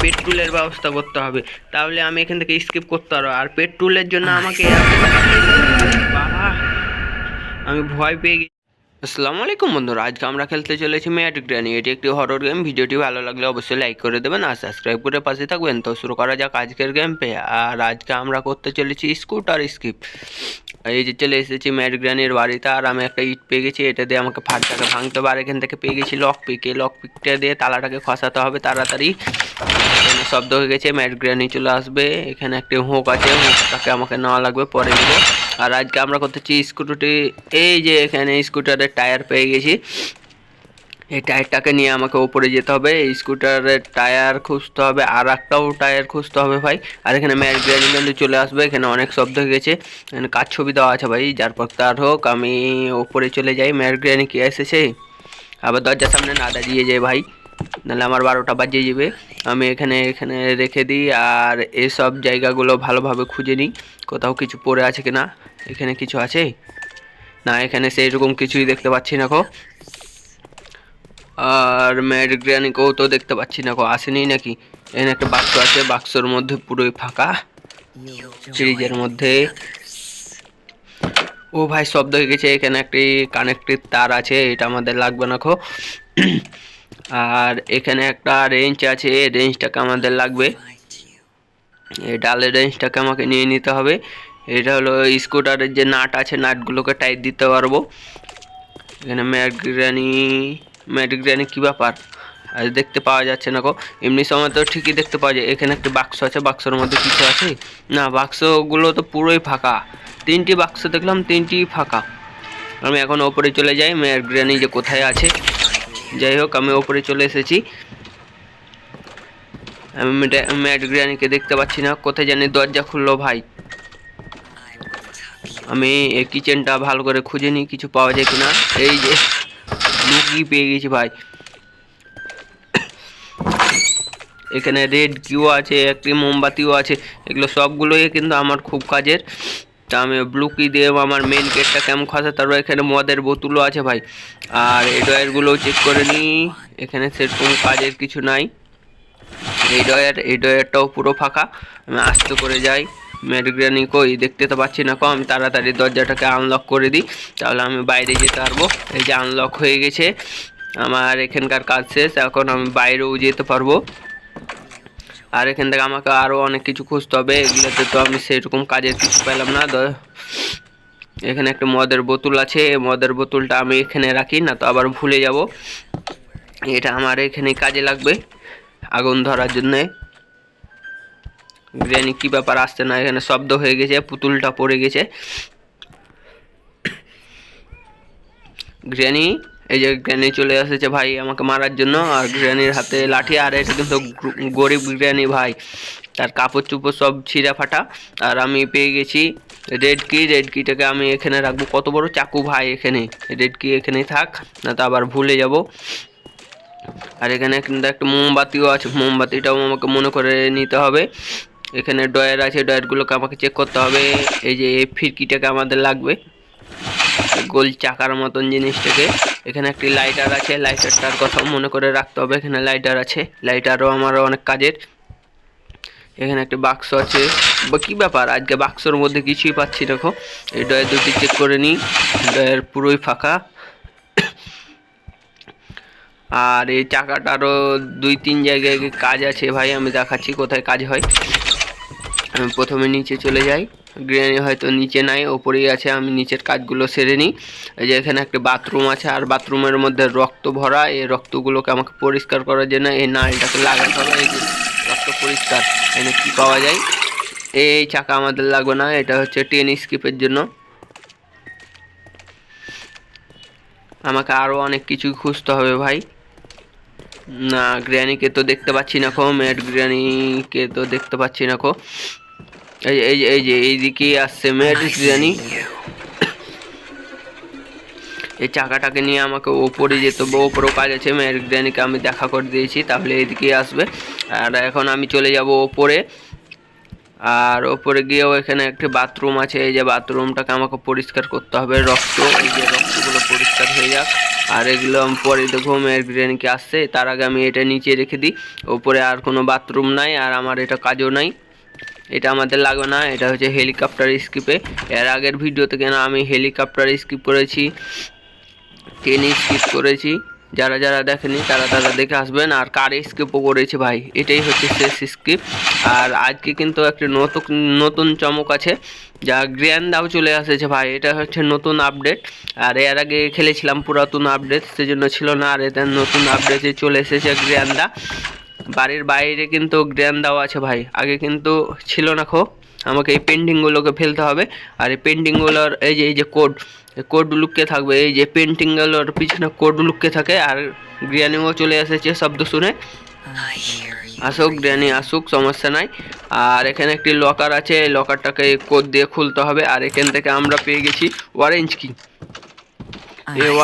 পেট্রোলের ব্যবস্থা করতে হবে। তাহলে আমি এখান থেকে স্কিপ করতে পারব। আর পেট্রোলের জন্য আমাকে আমি ভয় পেয়ে গেছি। আসসালামু আলাইকুম বন্ধুরা, আজকে আমরা খেলতে চলেছি ম্যাজিক গ্র্যানি এটি একটি হরর গেম ভিডিওটি ভালো লাগলে অবশ্যই লাইক করে দেবেন আর সাবস্ক্রাইব করে পাশে থাকবেন। তো শুরু করা যাক আজকের গেম পে আর আজকে আমরা করতে চলেছি স্কুটার স্কিপ এই যে চলে এসেছি ম্যাট গ্র্যানির বাড়িতে, আর আমি একটা ইট পেয়ে গেছি, এটা দিয়ে আমাকে ফাটটাকে ভাঙতে হবে। আর এখান থেকে পেয়ে গেছি লক পিক এই লক পিকটা দিয়ে তালাটাকে খসাতে হবে তাড়াতাড়ি। শব্দ হয়ে গেছে ম্যাট গ্র্যানি চলে আসবে। এখানে একটি হোক আছে হোকটাকে আমাকে নেওয়া লাগবে, পরে নেব। আর আজকে আমরা করতেছি স্কুটারটি এই যে এখানে স্কুটারের টায়ার পেয়ে গেছি। এই টায়ারটাকে নিয়ে আমাকে ওপরে যেতে হবে, এই স্কুটারের টায়ার খুঁজতে হবে আর একটাও টায়ার খুঁজতে হবে ভাই। আর এখানে ম্যাট গ্রানি কিন্তু চলে আসবে, এখানে অনেক শব্দ হয়ে গেছে। এখানে কাজ ছবি দেওয়া আছে ভাই, যার পর তার হোক, আমি ওপরে চলে যাই ম্যাট গ্রানি কি এসেছে? আবার দরজার সামনে না দাঁড়িয়ে যায় ভাই, নাহলে আমার বারোটা বাজিয়ে যাবে। আমি এখানে এখানে রেখে দিই, আর এসব জায়গাগুলো ভালোভাবে খুঁজে নিই, কোথাও কিছু পড়ে আছে কিনা, এখানে কিছু আছে? না, এখানে সেই রকম কিছুই দেখতে পাচ্ছি না আর ম্যাড গ্রানিকেও তো দেখতে পাচ্ছি না আসেনি নাকি? এখানে একটা বাক্স আছে, বাক্সর মধ্যে পুরোই ফাঁকা। ফ্রিজের মধ্যে। ও ভাই শব্দ হয়ে গেছে, এখানে একটি কানেক্টেড তার আছে, এটা আমাদের লাগবে না আর এখানে একটা রেঞ্জ আছে রেঞ্জটাকে আমাদের লাগবে। এই ডালের রেঞ্জটাকে আমাকে নিয়ে নিতে হবে। এটা হলো স্কুটারের যে নাট আছে, নাটগুলোকে টাইট দিতে পারব। এখানে ম্যাটগ্রানি ম্যাটগ্রানি কী ব্যাপার? আজ দেখতে পাওয়া যাচ্ছে না গো। এমনি সময় তো ঠিকই দেখতে পাওয়া যায়। এখানে একটা বাক্স আছে বাক্সের মধ্যে কিছু আছে। না বাক্সগুলো তো পুরোই ফাঁকা। তিনটি বাক্স দেখলাম তিনটি ফাঁকা। আমি এখন ওপরে চলে যাই। ম্যাটগ্রানি যে কোথায় আছে? যাই হোক, আমি ওপরে চলে এসেছি। আমি ম্যাট গ্রানিকে দেখতে পাচ্ছি না। কোথায় জানি দরজা খুললো ভাই। আমি এই কিচেনটা ভালো করে খুঁজে নিই, কিছু পাওয়া যায় কিনা। এই যে লুকি পেয়ে গেছি ভাই। এখানে রেড কিউ আছে, একটি মোমবাতিও আছে, এগুলো সবগুলোই কিন্তু আমার খুব কাজের। তা আমি ব্লু কি দিয়ে আমার মেন গেটটা কেমন খসে, তারপর এখানে মদের বোতলও আছে ভাই। আর এই ডয়ারগুলোও চেক করে নিই, এখানে সেরকম কাজের কিছু নাই। এই ডয়ার এই ডয়ারটাও পুরো ফাঁকা। আমি আস্তে করে যাই। মেডগ্রানি কই? দেখতে তো পাচ্ছি না কো আমি তাড়াতাড়ি দরজাটাকে আনলক করে দিই। তাহলে আমি বাইরে যেতে পারব। এই যে আনলক হয়ে গেছে। আমার এখানকার কাজ শেষ। এখন আমি বাইরেও যেতে পারব। আর এখান থেকে আমাকে আরও অনেক কিছু খুঁজতে হবে। এগুলোতে তো আমি সেরকম কাজের কিছু পেলাম না। এখানে একটা মদের বোতল আছে। মদের বোতলটা আমি এখানে রাখি, না তো আবার ভুলে যাব। এটা আমার এখানে কাজে লাগবে। আগুন ধরার জন্যে। গ্র্যানি কি ব্যাপার আসছে না, এখানে শব্দ হয়ে গেছে, পুতুলটা পড়ে গেছে। গ্র্যানি এই যে গ্র্যানি চলে এসেছে ভাই আমাকে মারার জন্য, আর গ্র্যানির হাতে লাঠি, আর এটা কিন্তু গরিব গ্র্যানি ভাই। তার কাপড় চুপড় সব ছিঁড়া ফাটা, আর আমি পেয়ে গেছি রেড কি রেড কিটাকে আমি এখানে রাখব। কত বড় চাকু ভাই এখানে রেড কি এখানেই থাক, না তো আবার ভুলে যাব। আর এখানে কিন্তু একটা মোমবাতিও আছে, মোমবাতিটাও আমাকে মনে করে নিতে হবে। এখানে ডয়ার আছে ডয়ারগুলোকে আমাকে চেক করতে হবে। এই যে এই ফিরকিটাকে আমাদের লাগবে। গোল চাকার মতন জিনিসটাকে। এখানে একটি লাইটার আছে লাইটারটার কথা মনে করে রাখতে হবে। এখানে লাইটার আছে লাইটারও আমারও অনেক কাজের। এখানে একটা বাক্স আছে। বা কী ব্যাপার? আজকে বাক্সর মধ্যে কিছুই পাচ্ছি দেখো এই ডয়ার দুটি চেক করে নিই। ডয়ার পুরোই ফাঁকা। আর এই চাকাটারও দুই তিন জায়গায় কাজ আছে ভাই, আমি দেখাচ্ছি কোথায় কাজ হয়। প্রথমে নিচে চলে যাই। গ্রেনি হয়তো নিচে নাই, ওপরেই আছে, আমি নিচের কাজগুলো সেরে নিই। যে এখানে একটা বাথরুম আছে, আর বাথরুমের মধ্যে রক্ত ভরা, এই রক্তগুলোকে আমাকে পরিষ্কার করার জন্য এই নালটাকে লাগাতে হবে। এই রক্ত পরিষ্কার এখানে কী পাওয়া যায়? এই চাকা আমাদের লাগবে না, এটা হচ্ছে টেন স্কিপের জন্য। আমাকে আরও অনেক কিছু খুঁজতে হবে ভাই। না, গ্র্যানিকে তো দেখতে পাচ্ছি না খো ম্যাট গ্র্যানিকে তো দেখতে পাচ্ছি না খো এই এই এই যে এইদিকে আসছে ম্যাট গ্র্যানি এই চাকাটাকে নিয়ে আমাকে ওপরে যেতে হবে ওপরেও কাজ আছে গ্র্যানিকে আমি দেখা করে দিয়েছি তাহলে এইদিকে আসবে। আর এখন আমি চলে যাব ওপরে। আর ওপরে গিয়েও এখানে একটি বাথরুম আছে এই যে বাথরুমটাকে আমাকে পরিষ্কার করতে হবে রক্ত এই যে রক্তগুলো পরিষ্কার হয়ে যাক। আর এগুলো আমি পরে দেখব মেয়ের গ্রেনকে আসছে তার আগে আমি এটা নিচে রেখে দিই। ওপরে আর কোনো বাথরুম নাই আর আমার এটা কাজও নাই। এটা আমাদের লাগবে না, এটা হচ্ছে হেলিকপ্টার স্কিপে এর আগের ভিডিওতে কেন আমি হেলিকপ্টার স্কিপ করেছি ট্রেন স্কিপ করেছি। যারা যারা দেখেনি তারা তারা দেখে আসবেন। আর কার স্কিপও করেছি ভাই, এটাই হচ্ছে শেষ স্কিপ আর আজকে কিন্তু একটি নতুন নতুন চমক আছে, যা গ্র্যান্ডাও চলে আসেছে ভাই। এটা হচ্ছে নতুন আপডেট আর এর আগে খেলেছিলাম পুরাতন আপডেট সেজন্য ছিল না। আর এটা নতুন আপডেটে চলে এসেছে গ্র্যান্ডা বাড়ির বাইরে কিন্তু গ্র্যান্ডাও আছে ভাই। আগে কিন্তু ছিল না খো। আমাকে এই পেন্টিংগুলোকে ফেলতে হবে। আর এই পেন্টিংগুলোর এই যে এই যে কোড কোড লুকিয়ে থাকবে। এই যে পেন্টিংগুলোর পিছনে কোড লুকিয়ে থাকে। আর গ্রিয়ানিও চলে এসেছে শব্দ শুনে। আসুক গ্রিয়ানি আসুক সমস্যা নাই। আর এখানে একটি লকার আছে। এই লকারটাকে কোড দিয়ে খুলতে হবে। আর এখান থেকে আমরা পেয়ে গেছি অরেঞ্জ কি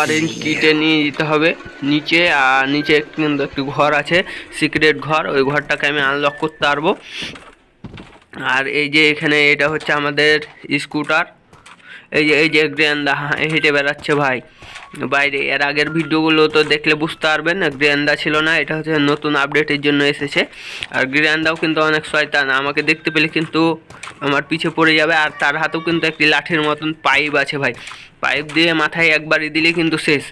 অরেঞ্জ কিটে নিয়ে যেতে হবে নিচে আর নিচে কিন্তু একটি ঘর আছে সিক্রেট ঘর ওই ঘরটাকে আমি আনলক করতে পারব। আর এই যে এখানে এটা হচ্ছে আমাদের স্কুটার এই যে এই যে গ্রেন্দা হেঁটে বেড়াচ্ছে ভাই। বাইরে। এর আগের ভিডিওগুলো তো দেখলে বুঝতে পারবেন গ্রেন্দা ছিল না, এটা হচ্ছে নতুন আপডেটের জন্য এসেছে। আর গ্রেন্দাও কিন্তু অনেক শয়তান, আমাকে দেখতে পেলে কিন্তু আমার পিছে পড়ে যাবে, আর তার হাতেও কিন্তু একটি লাঠির মতন পাইপ আছে ভাই। পাইপ দিয়ে মাথায় একবারই দিলে কিন্তু শেষ।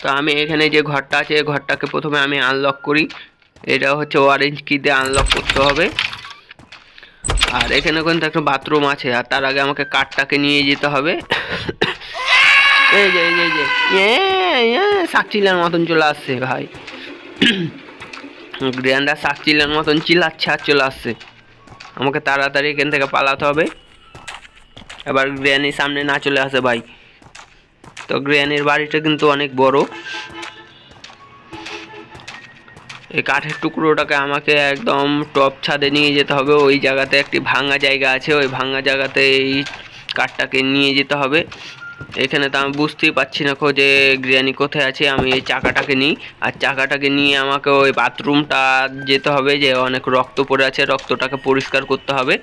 তো আমি এখানে যে ঘরটা আছে, এই ঘরটাকে প্রথমে আমি আনলক করি। এটা হচ্ছে অরেঞ্জ কি দিয়ে আনলক করতে হবে। আর এখানে কিন্তু একটা বাথরুম আছে, আর তার আগে আমাকে কাঠটাকে নিয়ে যেতে হবে। এই যে এই যে এই যে। সাকচিলার মতন চলে আসছে ভাই। গ্র্যান্ডার সাকচিলার মতন চিল্লাচ্ছে আর চলে আসছে। আমাকে তাড়াতাড়ি এখান থেকে পালাতে হবে। এবার গ্র্যানির সামনে না চলে আসে ভাই। তো গ্র্যানির বাড়িটা কিন্তু অনেক বড়। এই কাঠের টুকরোটাকে আমাকে একদম টপ ছাদে নিয়ে যেতে হবে। ওই জায়গাতে একটি ভাঙা জায়গা আছে। ওই ভাঙা জায়গাতে এই কাঠটাকে নিয়ে যেতে হবে। এখানে তো আমি বুঝতেই পারছি না যে গ্রিয়ানি কোথায় আছে, আমি এই চাকাটাকে নিই। আর চাকাটাকে নিয়ে আমাকে ওই বাথরুমটা যেতে হবে যে অনেক রক্ত পড়ে আছে, রক্তটাকে পরিষ্কার করতে হবে।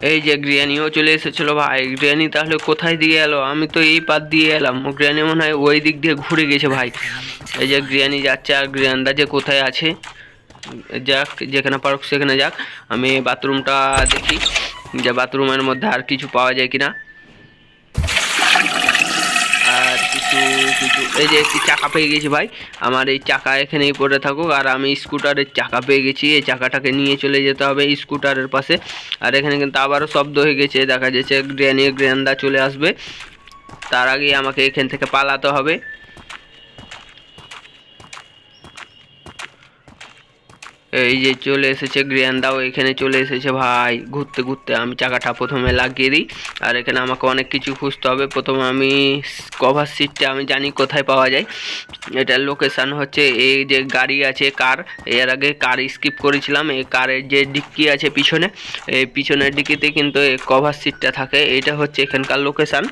এই যে গ্রিয়ানিও চলে এসেছিল ভাই গ্রিয়ানি তাহলে কোথায় দিয়ে এলো? আমি তো এই পাত দিয়ে এলাম গ্রিয়ানি মনে হয় ওই দিক দিয়ে ঘুরে গেছে ভাই। এই যে গ্রিয়ানি যাচ্ছে আর গ্রিয়ানদা যে কোথায় আছে, যাক যেখানে পারুক সেখানে যাক, আমি বাথরুমটা দেখি। যে বাথরুমের মধ্যে আর কিছু পাওয়া যায় কিনা? আর কিছু কিছু, এই যে একটি চাকা পেয়ে গেছি ভাই। আমার এই চাকা এখানেই পড়ে থাকুক, আর আমি স্কুটারের চাকা পেয়ে গেছি। এই চাকাটাকে নিয়ে চলে যেতে হবে স্কুটারের পাশে। আর এখানে কিন্তু আবারও শব্দ হয়ে গেছে, দেখা যাচ্ছে গ্র্যানি, গ্র্যান্ডা চলে আসবে। তার আগে আমাকে এখান থেকে পালাতে হবে। এই যে চলে এসেছে গ্রিয়ান্দাও, এখানে চলে এসেছে ভাই। ঘুরতে ঘুরতে আমি চাকাটা প্রথমে লাগিয়ে দিই। আর এখানে আমাকে অনেক কিছু খুঁজতে হবে। প্রথমে আমি কভার সিটটা আমি জানি কোথায় পাওয়া যায়। এটার লোকেশান হচ্ছে এই যে গাড়ি আছে কার। এর আগে কার স্কিপ করেছিলাম। এই কারের যে ডিক্কি আছে পিছনে, এই পিছনের ডিক্কিতে কিন্তু এই কভার সিটটা থাকে। এটা হচ্ছে এখানকার লোকেশান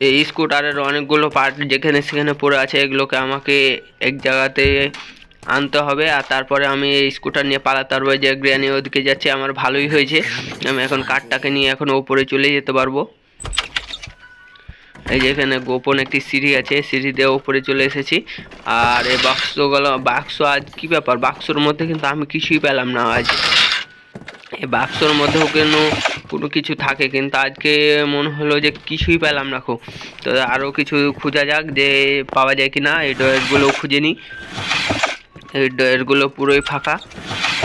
এই স্কুটারের অনেকগুলো পার্ট যেখানে সেখানে পড়ে আছে, এগুলোকে আমাকে এক জায়গাতে আনতে হবে আর তারপরে আমি এই স্কুটার নিয়ে পালাতে পারব। যে গ্র্যানি ওদিকে যাচ্ছে, আমার ভালোই হয়েছে। আমি এখন কারটাকে নিয়ে এখন ওপরে চলে যেতে পারব। এই যে এখানে গোপন একটি সিঁড়ি আছে, সিঁড়ি দিয়ে ওপরে চলে এসেছি। আর এই বাক্সগুলো, বাক্স আজ কি ব্যাপার? বাক্সর মধ্যে কিন্তু আমি কিছুই পেলাম না আজ। বাক্সর মধ্যেও কেন কোনো কিছু থাকে? কিন্তু আজকে মনে হলো যে কিছুই পেলাম না খুব। তো আরও কিছু খোঁজা যাক যে পাওয়া যায় কি না এই ডয়েরগুলো খুঁজে নিই। এই ডয়েরগুলো পুরোই ফাঁকা।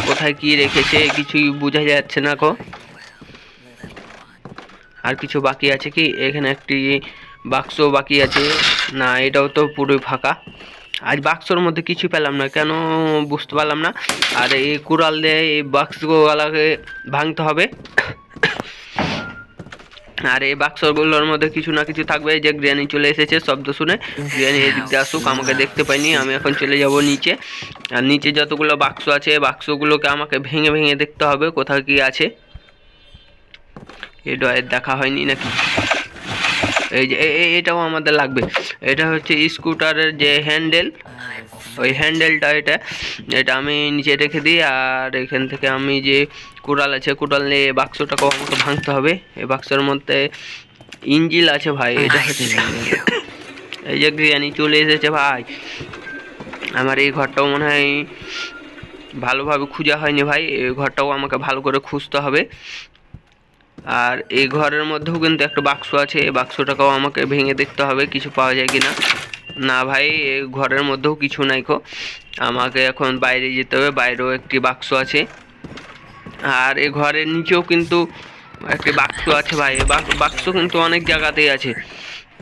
কোথায় কি রেখেছে কিছুই বোঝা যাচ্ছে না কো। আর কিছু বাকি আছে কি? এখানে একটি বাক্স বাকি আছে। না, এটাও তো পুরোই ফাঁকা। আজ বাক্সর মধ্যে কিছু পেলাম না, কেন বুঝতে পারলাম না। আর এই কুড়াল দিয়ে এই বাক্সগুলোকে ভাঙতে হবে। আর এই বাক্সগুলোর মধ্যে কিছু না কিছু থাকবে যে গ্রিয়ানি চলে এসেছে, শব্দ শুনে। গ্রিয়ানি এদিকতে আসুক, আমাকে দেখতে পাইনি, আমি এখন চলে যাব নিচে। আর নিচে যতগুলো বাক্স আছে বাক্সগুলোকে আমাকে ভেঙে ভেঙে দেখতে হবে কোথাও কি আছে। এই ডয়ের দেখা হয়নি নাকি? এই যে এটাও আমাদের লাগবে। এটা হচ্ছে স্কুটারের যে হ্যান্ডেল ওই হ্যান্ডেলটা এটা। এটা আমি নিচে রেখে দিই আর এখান থেকে আমি যে কুড়াল আছে কুড়াল নিয়ে এই বাক্সটাকেও আমাকে ভাঙতে হবে। এই বাক্সের মধ্যে ইঞ্জিল আছে ভাই এটা হচ্ছে এই যে বিরিয়ানি চলে এসেছে ভাই। আমার এই ঘরটাও মনে হয় ভালোভাবে খুঁজা হয়নি ভাই এই ঘরটাও আমাকে ভালো করে খুঁজতে হবে। আর এই ঘরের মধ্যেও কিন্তু একটা বাক্স আছে, এই বাক্সটাকেও আমাকে ভেঙে দেখতে হবে কিছু পাওয়া যায় কি না না ভাই, এই ঘরের মধ্যেও কিছু নাই কো। আমাকে এখন বাইরে যেতে হবে, বাইরেও একটি বাক্স আছে। আর এই ঘরের নিচেও কিন্তু একটি বাক্স আছে ভাই বাক্স কিন্তু অনেক জায়গাতেই আছে।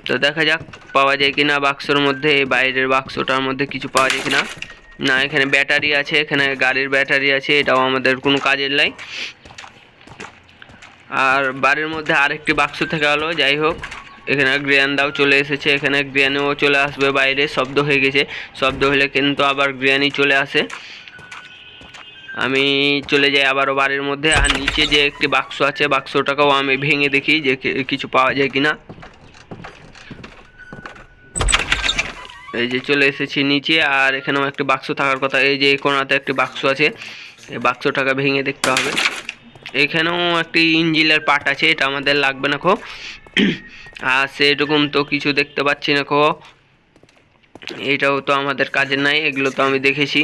তো দেখা যাক পাওয়া যায় কিনা বাক্সর মধ্যে, এই বাইরের বাক্সটার মধ্যে কিছু পাওয়া যায় কিনা। না, এখানে ব্যাটারি আছে, এখানে গাড়ির ব্যাটারি আছে, এটাও আমাদের কোনো কাজের নাই আর বাড়ির মধ্যে আরেকটি বাক্স থেকে গেলো যাই হোক, এখানে গ্রিয়ানদাও চলে এসেছে, এখানে গ্রিয়ানিও চলে আসবে বাইরে, শব্দ হয়ে গেছে, শব্দ হলে কিন্তু আবার গ্রিয়ানি চলে আসে। আমি চলে যাই আবারও বাড়ির মধ্যে, আর নিচে যে একটি বাক্স আছে, বাক্সটাকেও আমি ভেঙে দেখি যে কিছু পাওয়া যায় কিনা। এই যে চলে এসেছি নিচে, আর এখানেও একটি বাক্স থাকার কথা, এই যে কোনাতে একটি বাক্স আছে, এই বাক্সটাকে ভেঙে দেখতে হবে। এখানেও একটি ইঞ্জিলের পার্ট আছে, এটা আমাদের লাগবে না খো। আর সেরকম তো কিছু দেখতে পাচ্ছি না খো। এটাও তো আমাদের কাজের নাই, এগুলো তো আমি দেখেছি।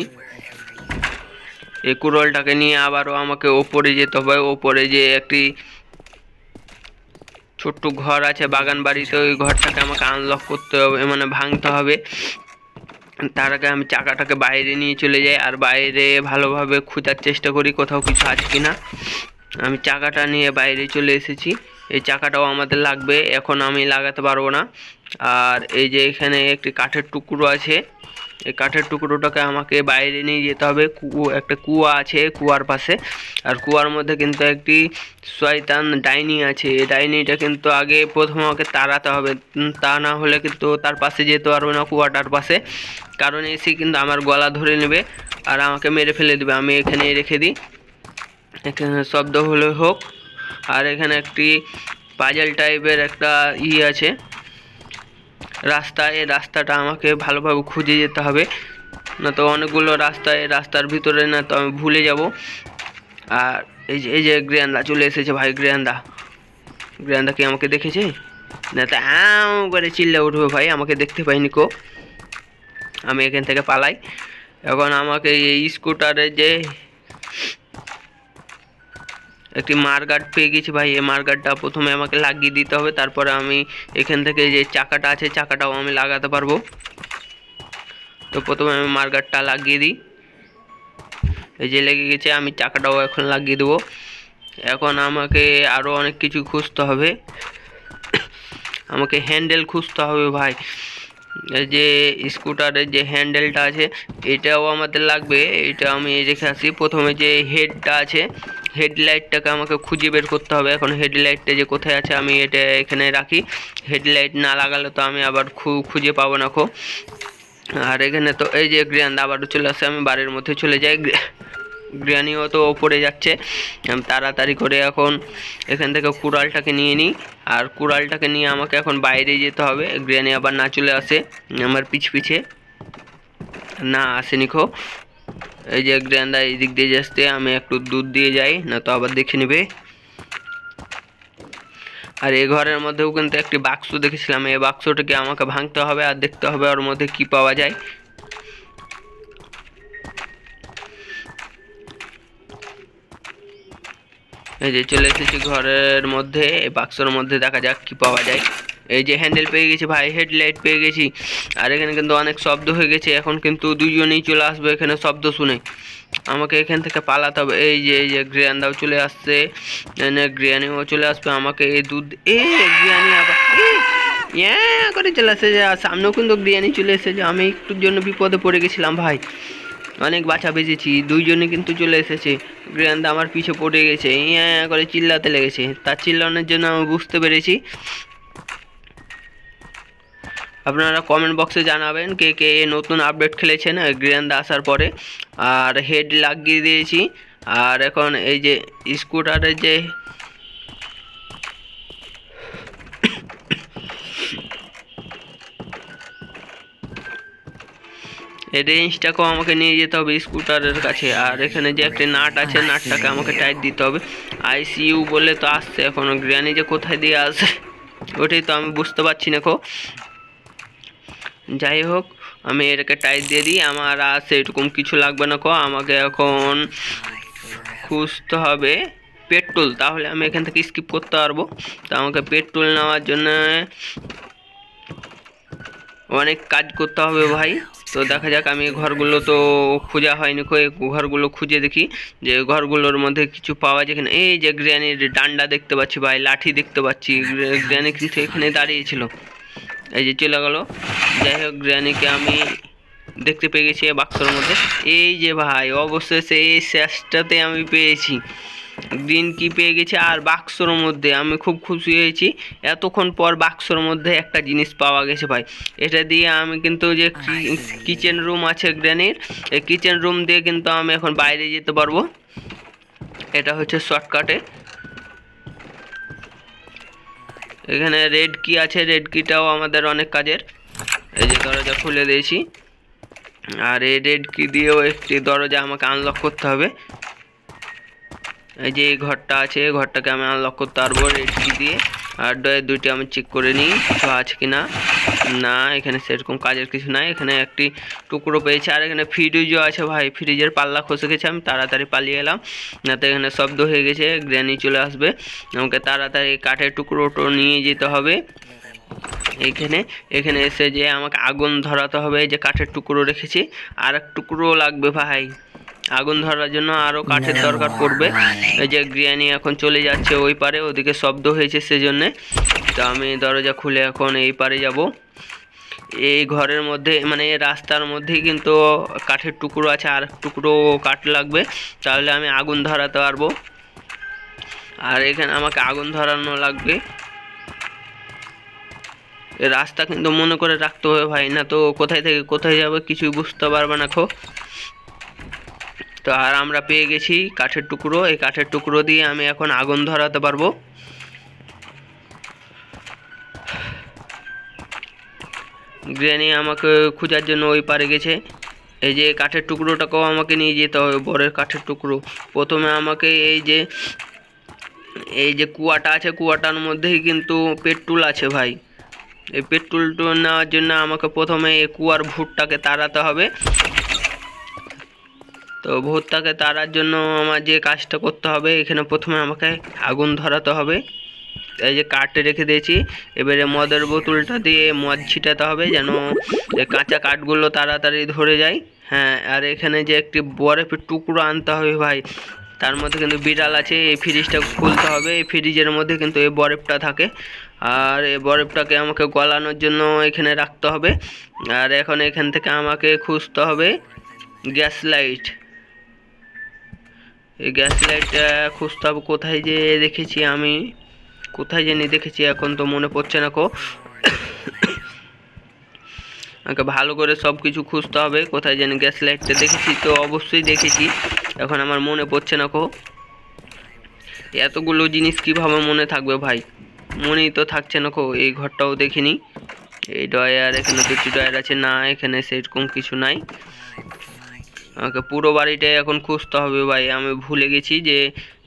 এই কুড়োলটাকে নিয়ে আবারও আমাকে ওপরে যেতে হবে, ওপরে যে একটি ছোট্ট ঘর আছে, বাগান বাড়িতে ওই ঘরটাকে আমাকে আনলক করতে হবে মানে ভাঙতে হবে। তার আগে আমি চাকাটাকে বাইরে নিয়ে চলে যাই, আর বাইরে ভালোভাবে খোঁজার চেষ্টা করি, কোথাও কিছু আছে কি না আমি চাকাটা নিয়ে বাইরে চলে এসেছি। এই চাকাটাও আমাদের লাগবে, এখন আমি লাগাতে পারব না। আর এই যে এখানে একটি কাঠের টুকরো আছে, এই কাঠের টুকরোটাকে আমাকে বাইরে নিয়ে যেতে হবে। কু- একটা কুয়া আছে কুয়ার পাশে। আর কুয়ার মধ্যে কিন্তু একটি শয়তান ডাইনি আছে। এই ডাইনিটা কিন্তু আগে প্রথম আমাকে তাড়াতে হবে। তা না হলে কিন্তু তার পাশে যেতে পারব না কুয়াটার পাশে। কারণ এসে কিন্তু আমার গলা ধরে নেবে আর আমাকে মেরে ফেলে দেবে। আমি এখানে রেখে দিই। এখানে শব্দ হলে হোক। আর এখানে একটি পাজল টাইপের একটা ই আছে। রাস্তা এই রাস্তাটা আমাকে ভালোভাবে খুঁজে যেতে হবে। না তো অনেকগুলো রাস্তা, এই রাস্তার ভিতরে না তো আমি ভুলে যাব। আর এই যে এই যে গ্রিয়ান্দা চলে এসেছে ভাই, গ্রিয়ান্দা। গ্রিয়ান্দা কি আমাকে দেখেছে? না তো আও করে চিল্লে উঠবে ভাই, আমাকে দেখতে পাইনি কো। আমি এখান থেকে পালাই। এখন আমাকে এই স্কুটারের যে একটি মারগার্ড পেয়ে গেছি ভাই। এই মারগার্ডটা প্রথমে আমাকে লাগিয়ে দিতে হবে, তারপরে আমি এখান থেকে যে চাকাটা আছে, চাকাটাও আমি লাগাতে পারব। তো প্রথমে আমি মারগার্ডটা লাগিয়ে দিই। এই যে লেগে গেছে, আমি চাকাটাও এখন লাগিয়ে দেবো। এখন আমাকে আরও অনেক কিছু খুঁজতে হবে। আমাকে হ্যান্ডেল খুঁজতে হবে ভাই। যে স্কুটারের যে হ্যান্ডেলটা আছে, এটাও আমাদের লাগবে। এটা আমি রেখে আসি। প্রথমে যে হেডটা আছে হেডলাইটটাকে আমাকে খুঁজে বের করতে হবে। এখন হেডলাইটটা যে কোথায় আছে আমি এটা এখানে রাখি। হেডলাইট না লাগালে তো আমি আবার খু- খুঁজে পাবো না খো। আর এখানে তো এই যে গ্রিয়ান আবারও চলে আসে, আমি বাড়ির মধ্যে চলে যাই। গ্রি- গ্রিয়ানিও তো ওপরে যাচ্ছে। তাড়াতাড়ি করে এখন এখান থেকে কুড়ালটাকে নিয়ে নিই। আর কুড়ালটাকে নিয়ে আমাকে এখন বাইরে যেতে হবে। গ্রিয়ানি আবার না চলে আসে, আমার পিছ পিছে। না আসেনি খো। এই যে গ্রিয়ানদা এই দিক দিয়ে যাচ্ছে, আমি একটু দুধ দিয়ে যাই না তো আবার দেখে নেবে। আর এই ঘরের মধ্যেও কিন্তু একটি বাক্স দেখেছিলাম, এই বাক্সটাকে আমাকে ভাঙতে হবে আর দেখতে হবে ওর মধ্যে কি পাওয়া যায়। এই যে চলে এসেছি ঘরের মধ্যে, এই বাক্সের মধ্যে দেখা যাক কি পাওয়া যায়। এই যে হ্যান্ডেল পেয়ে গেছি ভাই হেডলাইট পেয়ে গেছি। আর এখানে কিন্তু অনেক শব্দ হয়ে গেছে, এখন কিন্তু দুজনেই চলে আসবে এখানে শব্দ শুনে। আমাকে এখান থেকে পালাতে হবে। এই যে এই যে গ্রিয়ানদাও চলে আসছে। গ্রিয়ানিও চলে আসবে আমাকে। এই দুধ, এ আবার করে চলে আসে যে, সামনেও কিন্তু গ্রিয়ানি চলে এসেছে। আমি একটুর জন্য বিপদে পড়ে গেছিলাম ভাই। অনেক বাছা বেজেছি দুইজনে কিন্তু চলে এসেছে। গ্রিয়ান্দা আমার পিছে পড়ে গেছে, ইয়া করে চিল্লাতে লেগেছে। তার চিল্লানোর জন্য আমি বুঝতে পেরেছি। আপনারা কমেন্ট বক্সে জানাবেন কে কে নতুন আপডেট খেলেছেন গ্রিয়ান্দা আসার পরে। আর হেড লাগিয়ে দিয়েছি। আর এখন এই যে স্কুটারের যে রেঞ্জটাকেও আমাকে নিয়ে যেতে হবে স্কুটারের কাছে। আর এখানে যে একটা নাট আছে, নাটটাকে আমাকে টাইট দিতে হবে। আইসিউ বলে তো আসছে এখনও গ্রানি যে কোথায় দিয়ে আসে, ওটাই তো আমি বুঝতে পারছি না খো যাই হোক আমি এটাকে টাইট দিয়ে দিই। আমার আর সেরকম কিছু লাগবে না কো। আমাকে এখন খুঁজতে হবে পেট্রোল। তাহলে আমি এখান থেকে স্কিপ করতে পারব। তো আমাকে পেট্রোল নেওয়ার জন্য অনেক কাজ করতে হবে ভাই। তো দেখা যাক, আমি ঘরগুলো তো খোঁজা হয়নি ঘরগুলো খুঁজে দেখি যে ঘরগুলোর মধ্যে কিছু পাওয়া যায় কিনা। এই যে গ্র্যানির ডান্ডা দেখতে পাচ্ছি ভাই, লাঠি দেখতে পাচ্ছি। গ্রে- গ্র্যানি কিন্তু এখানে দাঁড়িয়েছিল এই যে চলে গেল। যাই হোক গ্র্যানিকে আমি দেখতে পেয়ে গেছি বাক্সর মধ্যে। এই যে ভাই অবশেষে এই শেষটাতে আমি পেয়েছি। গ্রিন কি পেয়ে গেছি? আর বাক্সর মধ্যে আমি খুব খুশি হয়েছি। এতক্ষণ পর বাক্সর মধ্যে একটা জিনিস পাওয়া গেছে ভাই। এটা দিয়ে আমি কিন্তু যে কিচেন রুম আছে গ্র্যানির এই কিচেন রুম দিয়ে কিন্তু আমি এখন বাইরে যেতে পারব। এটা হচ্ছে শর্টকাটে এখানে রেড কি আছে রেড কিটাও আমাদের অনেক কাজের। এই যে দরজা খুলে দিয়েছি। আর এই রেড কি দিয়েও একটি দরজা আমাকে আনলক করতে হবে। এই যে এই ঘরটা আছে, এই ঘরটাকে আমি আনলক করতে পারব রেড কি দিয়ে। আর ডয়ের দুইটি আমি চেক করে নিই, কিছু আছে কি না না এখানে সেরকম কাজের কিছু নাই। এখানে একটি টুকরো পেয়েছি, আর এখানে ফ্রিজও আছে ভাই। ফ্রিজের পাল্লা খসে গেছে, আমি তাড়াতাড়ি পালিয়ে এলাম। তো এখানে শব্দ হয়ে গেছে গ্র্যানি চলে আসবে। আমাকে তাড়াতাড়ি কাঠের টুকরোটো নিয়ে যেতে হবে। এইখানে এখানে এসে যে আমাকে আগুন ধরাতে হবে যে কাঠের টুকরো রেখেছি। আর এক টুকরো লাগবে ভাই। আগুন ধরার জন্য আরও কাঠের দরকার পড়বে। এই যে গ্রিয়ানি এখন চলে যাচ্ছে ওই পারে ওদিকে শব্দ হয়েছে সেজন্যে। তো আমি দরজা খুলে এখন এই পারে যাব। এই ঘরের মধ্যে মানে রাস্তার মধ্যেই কিন্তু কাঠের টুকরো আছে আর টুকরো কাঠ লাগবে। তাহলে আমি আগুন ধরাতে পারব। আর এখানে আমাকে আগুন ধরানো লাগবে। রাস্তা কিন্তু মনে করে রাখতে হবে ভাই না তো কোথায় থেকে কোথায় যাবে কিছুই বুঝতে পারবে না খো। তো আর আমরা পেয়ে গেছি কাঠের টুকরো। এই কাঠের টুকরো দিয়ে আমি এখন আগুন ধরাতে পারব। গ্রেনি আমাকে খোঁজার জন্য ওই পারে গেছে। এই যে কাঠের টুকরোটাকেও আমাকে নিয়ে যেতে হবে, বরের কাঠের টুকরো। প্রথমে আমাকে এই যে এই যে কুয়াটা আছে, কুয়াটার মধ্যেই কিন্তু পেট্রোল আছে ভাই। এই পেট্রোলটা নেওয়ার জন্য আমাকে প্রথমে এই কুয়ার ভুটটাকে তাড়াতে হবে। তো ভুটটাকে তাড়ার জন্য আমার যে কাজটা করতে হবে, এখানে প্রথমে আমাকে আগুন ধরাতে হবে। এই যে কাঠে রেখে দিয়েছি, এবারে মদের বোতলটা দিয়ে মদ ছিটাতে হবে যেন কাঁচা কাঠগুলো তাড়াতাড়ি ধরে যায়। হ্যাঁ আর এখানে যে একটি বরফের টুকরো আনতে হবে ভাই, তার মধ্যে কিন্তু বিড়াল আছে, এই ফ্রিজটা খুলতে হবে, এই ফ্রিজের মধ্যে কিন্তু এই বরফটা থাকে। আর এই বরফটাকে আমাকে গলানোর জন্য এখানে রাখতে হবে। আর এখন এখান থেকে আমাকে খুঁজতে হবে গ্যাস লাইট। এই গ্যাস লাইটটা খুঁজতে হবে কোথায় যে দেখেছি আমি। কোথায় জানি দেখেছি, এখন তো মনে পড়ছে না কো। আমাকে ভালো করে সব কিছু খুঁজতে হবে, কোথায় জানি গ্যাস লাইটটা দেখেছি, তো অবশ্যই দেখেছি। এখন আমার মনে পড়ছে না কো। এতগুলো জিনিস কীভাবে মনে থাকবে ভাই? মনেই তো থাকছে না কো, এই ঘরটাও দেখিনি। এই ডয়ার এখানে দুটি ডয়ার আছে, না এখানে সেরকম কিছু নাই। আমাকে পুরো বাড়িটাই এখন খুঁজতে হবে ভাই। আমি ভুলে গেছি যে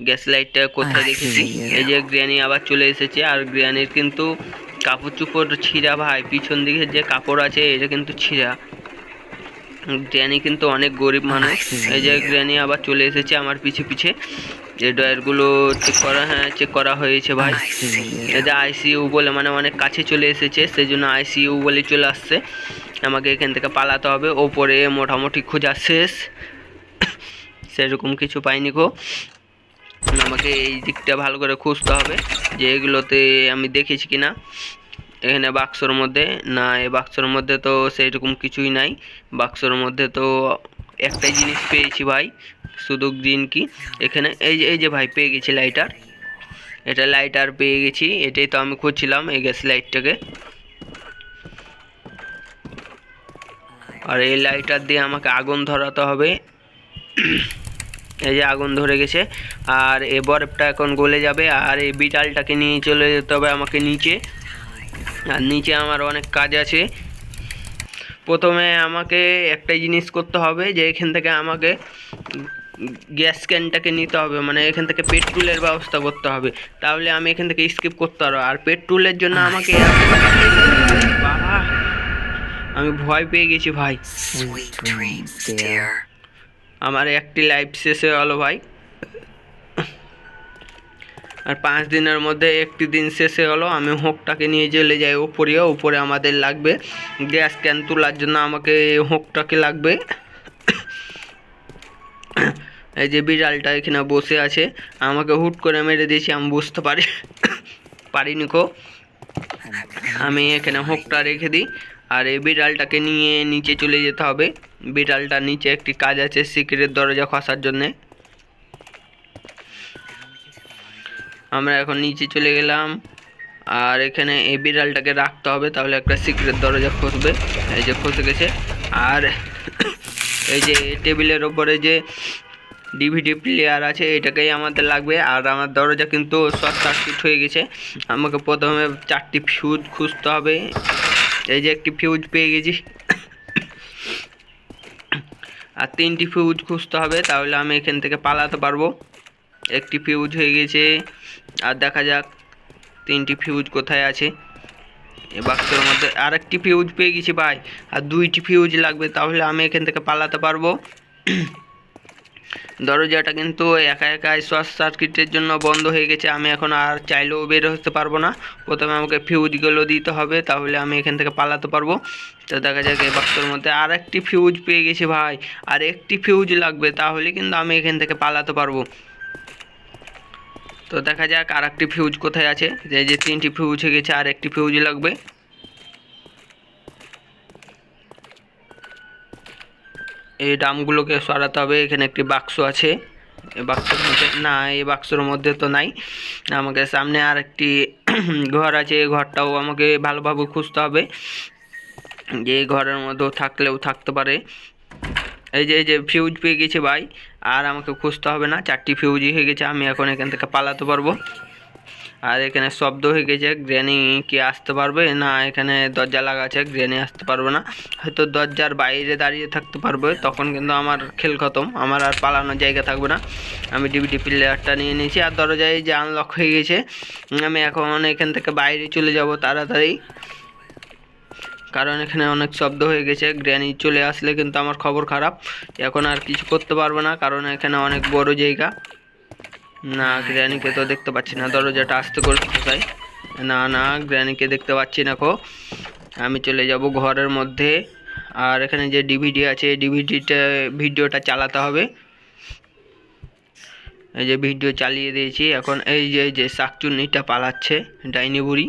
গ্যাস লাইটটা কোথায় দেখেছি। এই যে গ্রিয়ানি আবার চলে এসেছে আর গ্রিয়ানির কিন্তু কাপড় চুপড় ছিঁড়া ভাই। পিছন দিকে যে কাপড় আছে এটা কিন্তু ছিঁড়া। গ্র্যানি কিন্তু অনেক গরিব মানুষ। এই যে গ্র্যানি আবার চলে এসেছে আমার পিছে পিছে। যে ড্রয়ারগুলো চেক করা হ্যাঁ চেক করা হয়েছে ভাই। এই যে আইসিইউ বলে মানে অনেক কাছে চলে এসেছে সেই জন্য আইসিইউ বলে চলে আসছে। আমাকে এখান থেকে পালাতে হবে। ওপরে মোটামুটি খোঁজা শেষ। সেরকম কিছু পাইনি গো। আমাকে এই দিকটা ভালো করে খুঁজতে হবে যে এগুলোতে আমি দেখেছি কি না এখানে বাক্সর মধ্যে, না, এই বাক্সর মধ্যে তো সেইরকম কিছুই নাই। বাক্সর মধ্যে তো একটাই জিনিস পেয়েছি ভাই, শুধু গ্রিন কি এখানে এই যে এই যে ভাই, পেয়ে গেছি লাইটার এটা লাইটার পেয়ে গেছি, এটাই তো আমি খুঁজছিলাম এই গ্যাস লাইটটাকে আর এই লাইটার দিয়ে আমাকে আগুন ধরাতে হবে। এই যে আগুন ধরে গেছে। আর এ বরফটা এখন গলে যাবে। আর এই বিড়ালটাকে নিয়ে চলে যেতে হবে আমাকে নিচে। আর নিচে আমার অনেক কাজ আছে। প্রথমে আমাকে একটা জিনিস করতে হবে যে এখান থেকে আমাকে গ্যাস ক্যানটাকে নিতে হবে। মানে এখান থেকে পেট্রোলের ব্যবস্থা করতে হবে। তাহলে আমি এখান থেকে স্কিপ করতে পারব। আর পেট্রোলের জন্য আমাকে বাবা আমি ভয় পেয়ে গেছি ভাই. আমার একটি লাইফ শেষ হয়ে গেলো ভাই। আর পাঁচ দিনের মধ্যে একটি দিন শেষ হয়ে গেলো। আমি হোকটাকে নিয়ে চলে যাই উপরে। উপরে আমাদের লাগবে গ্যাস ক্যান তোলার জন্য আমাকে হোকটাকে লাগবে। এই যে বিড়ালটা এখানে বসে আছে। আমাকে হুট করে মেরে দিয়েছি আমি বুঝতে পারি পারিনি কো আমি এখানে হোকটা রেখে দিই। আর এই বিড়ালটাকে নিয়ে নিচে চলে যেতে হবে। বিড়ালটার নিচে একটি কাজ আছে সিক্রেট দরজা খসার জন্যে। আমরা এখন নিচে চলে গেলাম। আর এখানে এই বিড়ালটাকে রাখতে হবে, তাহলে একটা সিক্রেট দরজা খসবে। এই যে খসে গেছে। আর এই যে টেবিলের ওপরে যে ডিভিডি প্লেয়ার আছে, এটাকেই আমাদের লাগবে। আর আমার দরজা কিন্তু শর্ট সার্কিট হয়ে গেছে। আমাকে প্রথমে চারটি ফিউজ খুঁজতে হবে। এই যে একটি ফিউজ পেয়ে গেছি আর তিনটি ফিউজ খুঁজতে হবে, তাহলে আমি এখান থেকে পালাতে পারব। একটি ফিউজ হয়ে গেছে, আর দেখা যাক তিনটি ফিউজ কোথায় আছে। এ বাক্সের মধ্যে আর একটি ফিউজ পেয়ে গেছি ভাই, আর দুইটি ফিউজ লাগবে, তাহলে আমি এখান থেকে পালাতে পারব। দরজাটা কিন্তু একা একা শর্ট সার্কিটের জন্য বন্ধ হয়ে গেছে। আমি এখন আর চাইলেও বের হতে পারব না। প্রথমে আমাকে ফিউজগুলো দিতে হবে, তাহলে আমি এখান থেকে পালাতে পারব। তো দেখা যাক এই বাক্সের মধ্যে আর একটি ফিউজ পেয়ে গেছি ভাই। আর একটি ফিউজ লাগবে, তাহলে কিন্তু আমি এখান থেকে পালাতে পারব। তো দেখা যাক আর একটি ফিউজ কোথায় আছে। যে যে তিনটি ফিউজ হয়ে গেছে আর একটি ফিউজ লাগবে। এই ড্রামগুলোকে সরাতে হবে। এখানে একটি বাক্স আছে। এই বাক্সের মধ্যে না, এই বাক্সের মধ্যে তো নাই। আমাকে সামনে আর একটি ঘর আছে। এই ঘরটাও আমাকে ভালোভাবে খুঁজতে হবে। যে ঘরের মধ্যেও থাকলেও থাকতে পারে। এই যে এই যে ফিউজ পেয়ে গেছে ভাই। আর আমাকে খুঁজতে হবে না। চারটি ফিউজই হয়ে গেছে। আমি এখন এখান থেকে পালাতে পারব। আর এখানে শব্দ হয়ে গেছে গ্র্যানি কি আসতে পারবে? না, এখানে দরজা লাগা আছে গ্র্যানি আসতে পারবে না। হয়তো দরজার বাইরে দাঁড়িয়ে থাকতে পারবে, তখন কিন্তু আমার খেল খতম, আমার আর পালানোর জায়গা থাকবে না। আমি ডিভিডি প্লেয়ারটা নিয়ে নিয়েছি, আর দরজায় যে আনলক হয়ে গেছে, আমি এখন এখান থেকে বাইরে চলে যাব তাড়াতাড়ি। কারণ এখানে অনেক শব্দ হয়ে গেছে গ্র্যানি চলে আসলে কিন্তু আমার খবর খারাপ। এখন আর কিছু করতে পারব না, কারণ এখানে অনেক বড় জায়গা। না, গ্র্যানিকে তো দেখতে পাচ্ছি না। দরজাটা আসতে করে কোথায় না না, গ্র্যানিকে দেখতে পাচ্ছি না কো। আমি চলে যাব ঘরের মধ্যে। আর এখানে যে ডিভিডি আছে ডিভিডিটা ভিডিওটা চালাতে হবে। এই যে ভিডিও চালিয়ে দিয়েছি। এখন এই যে যে শাকচুন্নিটা পালাচ্ছে, ডাইনি বুড়ি।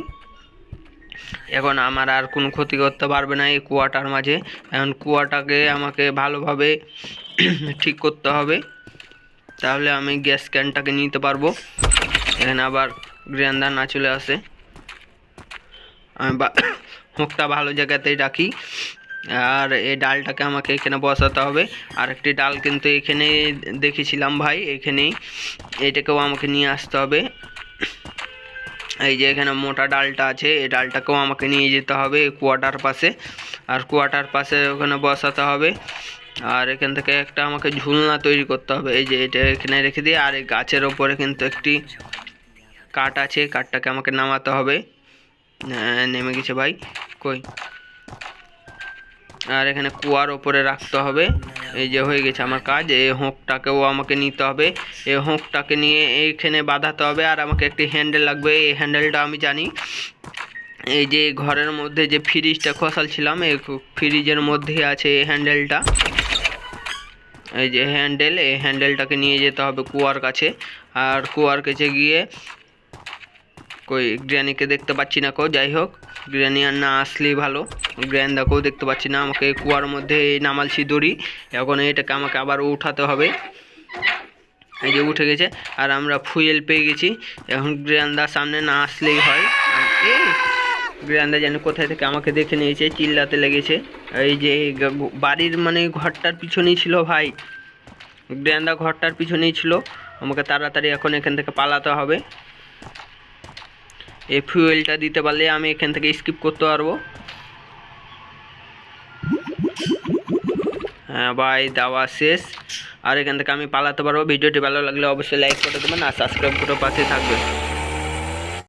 এখন আমার আর কোনো ক্ষতি করতে পারবে না এই কুয়াটার মাঝে। এখন কুয়াটাকে আমাকে ভালোভাবে ঠিক করতে হবে। তাহলে আমি গ্যাস ক্যানটাকে নিতে পারব। এখানে আবার গ্র্যান্ডার না চলে আসে। আমি মুখটা ভালো জায়গাতেই রাখি। আর এই ডালটাকে আমাকে এখানে বসাতে হবে। আর একটি ডাল কিন্তু এখানে দেখেছিলাম ভাই, এখানেই এটাকেও আমাকে নিয়ে আসতে হবে। এই যে এখানে মোটা ডালটা আছে, এই ডালটাকেও আমাকে নিয়ে যেতে হবে কুয়াটার পাশে। আর কোয়াটার পাশে ওখানে বসাতে হবে। আর এখান থেকে একটা আমাকে ঝুলনা তৈরি করতে হবে। এই যে এটা এখানে রেখে দিয়ে আর এই গাছের ওপরে কিন্তু একটি কাঠ আছে। কাঠটাকে আমাকে নামাতে হবে। হ্যাঁ, নেমে গেছে ভাই। কই? আর এখানে কুয়ার ওপরে রাখতে হবে। এই যে হয়ে গেছে আমার কাজ। এই হোঁকটাকেও আমাকে নিতে হবে। এই হোঁকটাকে নিয়ে এইখানে বাঁধাতে হবে। আর আমাকে একটি হ্যান্ডেল লাগবে। এই হ্যান্ডেলটা আমি জানি। এই যে ঘরের মধ্যে যে ফ্রিজটা খসালছিলাম এই ফ্রিজের মধ্যে আছে এই হ্যান্ডেলটা। এই যে হ্যান্ডেল এই হ্যান্ডেলটাকে নিয়ে যেতে হবে কুয়ার কাছে। আর কুয়ার কাছে গিয়ে কই গ্র্যানিকে দেখতে পাচ্ছি না কো, যাই হোক। গ্র্যানি আর না আসলেই ভালো। গ্র্যান্দাকেও দেখতে পাচ্ছি না। আমাকে কুয়ার মধ্যে এই নামালছি দড়ি। এখন এটাকে আমাকে আবার উঠাতে হবে। এই যে উঠে গেছে। আর আমরা ফুয়েল পেয়ে গেছি। এখন গ্র্যান্দার সামনে না আসলেই হয়। এই গ্র্যান্ডা যেন কোথায় থেকে আমাকে দেখে নিয়েছে, চিল্লাতে লেগেছে। এই যে বাড়ির মানে ঘরটার পিছনেই ছিল ভাই। গ্র্যান্ডা ঘরটার পিছনেই ছিল। আমাকে তাড়াতাড়ি এখন এখান থেকে পালাতে হবে। এই ফুয়েলটা দিতে পারলে আমি এখান থেকে স্কিপ করতে পারব। হ্যাঁ ভাই, দাওয়া শেষ। আর এখান থেকে আমি পালাতে পারব। ভিডিওটি ভালো লাগলে অবশ্যই লাইক করে দেবেন আর সাবস্ক্রাইব করে পাশে থাকবেন।